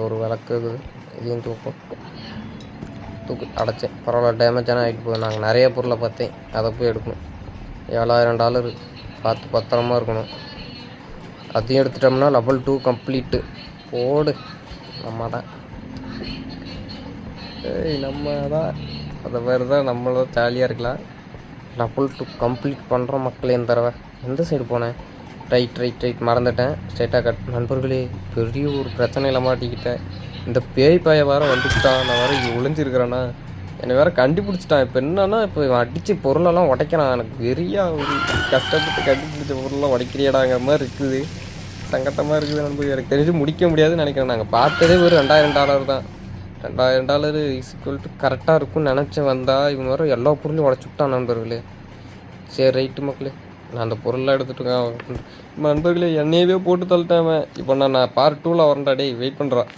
ஒரு விளக்கு இருக்குது இதையும் தூக்கும் தூக்கு அடைச்சேன். பரவாயில்ல டேமேஜான ஆகிட்டு போகுது. நாங்கள் நிறைய பொருளை பார்த்தேன். அதை போய் எடுக்கணும். ஏழாயிரம் டாலர். பார்த்து பத்திரமா இருக்கணும். அதையும் எடுத்துட்டோம்னா லெவல் டூ கம்ப்ளீட்டு போடு. நம்ம தான் ஏய் நம்ம தான் அதை மாதிரி தான் நம்மளும் ஜாலியாக இருக்கலாம். லெவல் டூ கம்ப்ளீட் பண்ணுறோம் மக்களே இந்த தடவை. எந்த சைடு போனேன்? ரைட் ரைட் ரைட் மறந்துட்டேன். ஸ்ட்ரைட்டாக கட் நண்பர்களே பெரிய ஒரு பிரச்சனையில் மாட்டிக்கிட்டேன். இந்த பேய் பாய வேறு வந்துக்கிட்டான் நான் வேற இங்கே ஒளிஞ்சிருக்கிறேன்னா என்னை வேறு கண்டுபிடிச்சிட்டான். இப்போ என்னன்னா இப்போ இவன் அடித்து பொருளெல்லாம் உடைக்கிறான். எனக்கு வெறியா ஒரு கஷ்டப்பட்டு கண்டுபிடிச்ச பொருளெல்லாம் உடைக்கிறியடாங்கிற மாதிரி இருக்குது. சங்கட்டமாக இருக்குது நண்பர்கள். எனக்கு தெரிஞ்சு முடிக்க முடியாதுன்னு நினைக்கிறேன். நாங்கள் பார்த்ததே ஒரு ரெண்டாயிரம் டாலர் தான். ரெண்டாயிரம் டாலர் இஸ்குவல் டு கரெக்டாக இருக்கும்னு நினச்சி வந்தால் இவங்க வேறு எல்லா பொருளையும் உடச்சி விட்டான் நண்பர்களே. சரி ரைட்டு மக்களே. நான் அந்த பொருளெலாம் எடுத்துட்டு நண்பர்களே என்னையவே போட்டு தள்ளிட்டேன் அவன். இப்போ நான் நான் பார்ட் டூவில் வரேன்டா டேய் வெயிட் பண்ணுறான்